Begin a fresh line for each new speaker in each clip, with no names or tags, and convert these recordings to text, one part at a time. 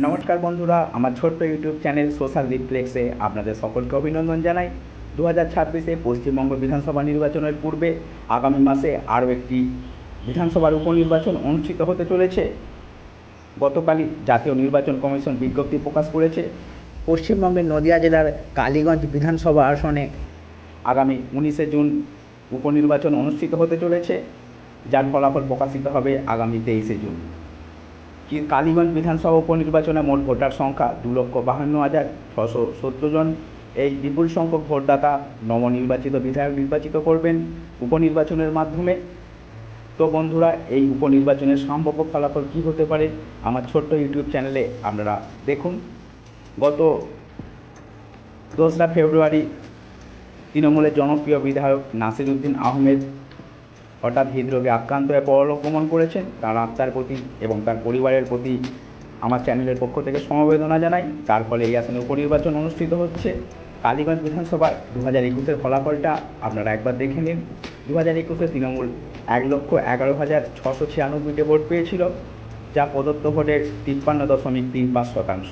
নমস্কার বন্ধুরা, আমার ছোট্ট ইউটিউব চ্যানেল সোশ্যাল রিফ্লেক্সে আপনাদের সকলকে অভিনন্দন জানাই। দু হাজার ছাব্বিশে পশ্চিমবঙ্গ বিধানসভা নির্বাচনের পূর্বে আগামী মাসে আরও একটি বিধানসভার উপনির্বাচন অনুষ্ঠিত হতে চলেছে। গতকালই জাতীয় নির্বাচন কমিশন বিজ্ঞপ্তি প্রকাশ করেছে। পশ্চিমবঙ্গের নদিয়া জেলার কালীগঞ্জ বিধানসভা আসনে আগামী উনিশে জুন উপনির্বাচন অনুষ্ঠিত হতে চলেছে, যার ফলাফল প্রকাশিত হবে আগামী তেইশে জুন। কালীগঞ্জ বিধানসভা উপনির্বাচনে মোট ভোটার সংখ্যা দু লক্ষ বাহান্ন হাজার ছশো সত্তর জন। এই বিপুল সংখ্যক ভোটদাতা নবনির্বাচিত বিধায়ক নির্বাচিত করবেন উপনির্বাচনের মাধ্যমে। তো বন্ধুরা, এই উপনির্বাচনের সম্ভাব্য ফলাফল কী হতে পারে আমার ছোট্ট ইউটিউব চ্যানেলে আপনারা দেখুন। গত দোসরা ফেব্রুয়ারি তৃণমূলের জনপ্রিয় বিধায়ক নাসিরুদ্দিন আহমেদ হঠাৎ হৃদরোগে আক্রান্ত হয়ে পরলোক গমন করেছেন। তার আত্মার প্রতি এবং তার পরিবারের প্রতি আমার চ্যানেলের পক্ষ থেকে সমবেদনা জানাই। তার ফলে এই আসনে উপনির্বাচন অনুষ্ঠিত হচ্ছে। কালীগঞ্জ বিধানসভার দু হাজার একুশের ফলাফলটা আপনারা একবার দেখে নিন। দু হাজার একুশে তৃণমূল এক লক্ষ এগারো হাজার ছশো ছিয়ানব্বইটি ভোট পেয়েছিল, যা প্রদত্ত ভোটের তিপ্পান্ন দশমিক তিন পাঁচ শতাংশ।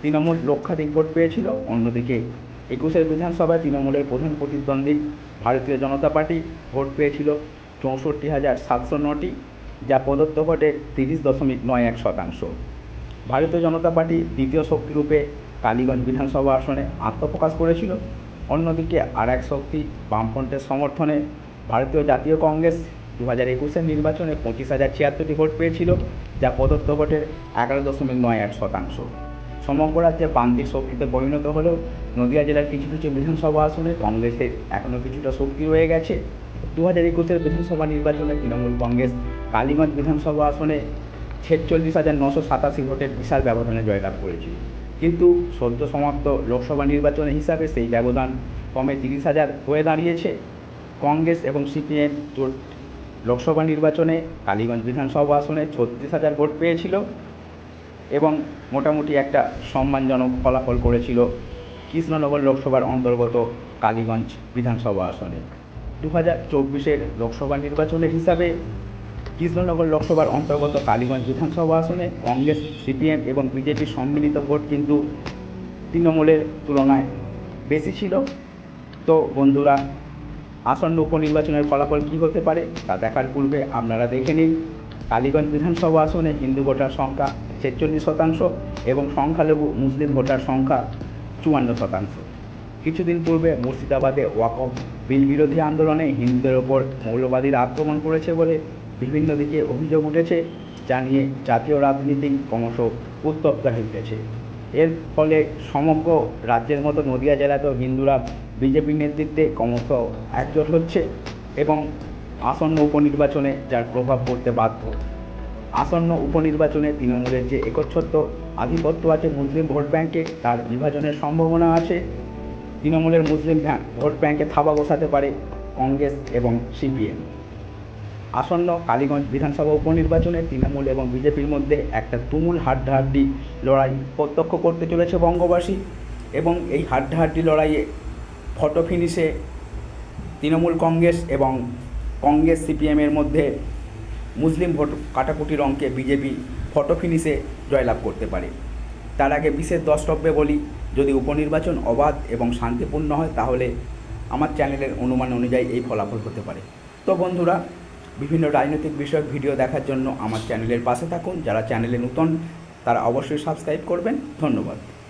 তৃণমূল লক্ষাধিক ভোট পেয়েছিল। অন্যদিকে একুশের বিধানসভায় তৃণমূলের প্রধান প্রতিদ্বন্দ্বী ভারতীয় জনতা পার্টি ভোট পেয়েছিল চৌষট্টি হাজার সাতশো নটি, যা প্রদত্ত ভোটের তিরিশ দশমিক নয় এক শতাংশ। ভারতীয় জনতা পার্টি দ্বিতীয় শক্তিরূপে কালীগঞ্জ বিধানসভা আসনে আত্মপ্রকাশ করেছিল। অন্যদিকে আর এক শক্তি বামফ্রন্টের সমর্থনে ভারতীয় জাতীয় কংগ্রেস দু হাজার একুশের নির্বাচনে পঁচিশ হাজার ছিয়াত্তরটি ভোট পেয়েছিল, যা প্রদত্ত ভোটের এগারো দশমিক নয় আট শতাংশ। সমগ্র রাজ্যে প্রান্তিক শক্তিতে পরিণত হলেও নদিয়া জেলার কিছু কিছু বিধানসভা আসনে কংগ্রেসের এখনও কিছুটা শক্তি রয়ে গেছে। দু হাজার একুশের বিধানসভা নির্বাচনে তৃণমূল কংগ্রেস কালীগঞ্জ বিধানসভা আসনে ছেচল্লিশ হাজার নশো সাতাশি ভোটের বিশাল ব্যবধানে জয়লাভ করেছিল কিন্তু সদ্য সমাপ্ত লোকসভা নির্বাচনের হিসাবে সেই ব্যবধান কমে তিরিশ হাজার হয়ে দাঁড়িয়েছে। কংগ্রেস এবং সিপিএম লোকসভা নির্বাচনে কালীগঞ্জ বিধানসভা আসনে ছত্রিশ হাজার ভোট পেয়েছিল। এবং মোটামুটি একটা সম্মানজনক ফলাফল করেছিল কৃষ্ণনগর লোকসভার অন্তর্গত কালীগঞ্জ বিধানসভা আসনে। দু হাজার চব্বিশের লোকসভা নির্বাচনের হিসাবে কৃষ্ণনগর লোকসভার অন্তর্গত কালীগঞ্জ বিধানসভা আসনে কংগ্রেস, সিপিএম এবং বিজেপির সম্মিলিত ভোট কিন্তু তৃণমূলের তুলনায় বেশি ছিল। তো বন্ধুরা, আসন্ন উপনির্বাচনের ফলাফল কী হতে পারে তা দেখার পূর্বে আপনারা দেখে নিন। কালীগঞ্জ বিধানসভা আসনে হিন্দু ভোটার সংখ্যা ছেচল্লিশ শতাংশ এবং সংখ্যালঘু মুসলিম ভোটার সংখ্যা চুয়ান্ন শতাংশ। কিছুদিন পূর্বে মুর্শিদাবাদে ওয়াকফ বিল বিরোধী আন্দোলনে হিন্দুদের ওপর মৌলবাদীরা আক্রমণ করেছে বলে বিভিন্ন দিকে অভিযোগ উঠেছে, যা নিয়ে জাতীয় রাজনীতি ক্রমশ উত্তপ্ত হয়ে উঠেছে। এর ফলে সমগ্র রাজ্যের মতো নদিয়া জেলাতেও হিন্দুরা বিজেপির নেতৃত্বে ক্রমশ একজোট হচ্ছে এবং আসন্ন উপনির্বাচনে যার প্রভাব পড়তে বাধ্য। আসন্ন উপনির্বাচনে তৃণমূলের যে একচ্ছত্র আধিপত্য আছে মুসলিম ভোট ব্যাংকে, তার বিভাজনের সম্ভাবনা আছে। তৃণমূলের মুসলিম ভোট ব্যাংকে থাবা বসাতে পারে কংগ্রেস এবং সিপিএম। আসন্ন কালীগঞ্জ বিধানসভা উপনির্বাচনে তৃণমূল এবং বিজেপির মধ্যে একটা তুমুল হাড্ডাহাড্ডি লড়াই প্রত্যক্ষ করতে চলেছে বঙ্গবাসী এবং এই হাড্ডাহাড্ডি লড়াইয়ে ফটো ফিনিশে তৃণমূল কংগ্রেস এবং কংগ্রেস সিপিএমের মধ্যে মুসলিম ভোট কাটাকুটির অঙ্কে বিজেপি ফটো ফিনিশে জয়লাভ করতে পারে। তার আগে বিশেষ দ্রষ্টব্যে বলি, যদি উপনির্বাচন অবাধ এবং শান্তিপূর্ণ হয়, তাহলে আমার চ্যানেলের অনুমান অনুযায়ী এই ফলাফল হতে পারে। তো বন্ধুরা, বিভিন্ন রাজনৈতিক বিষয়ক ভিডিও দেখার জন্য আমার চ্যানেলের পাশে থাকুন। যারা চ্যানেলে নতুন, তারা অবশ্যই সাবস্ক্রাইব করবেন। ধন্যবাদ।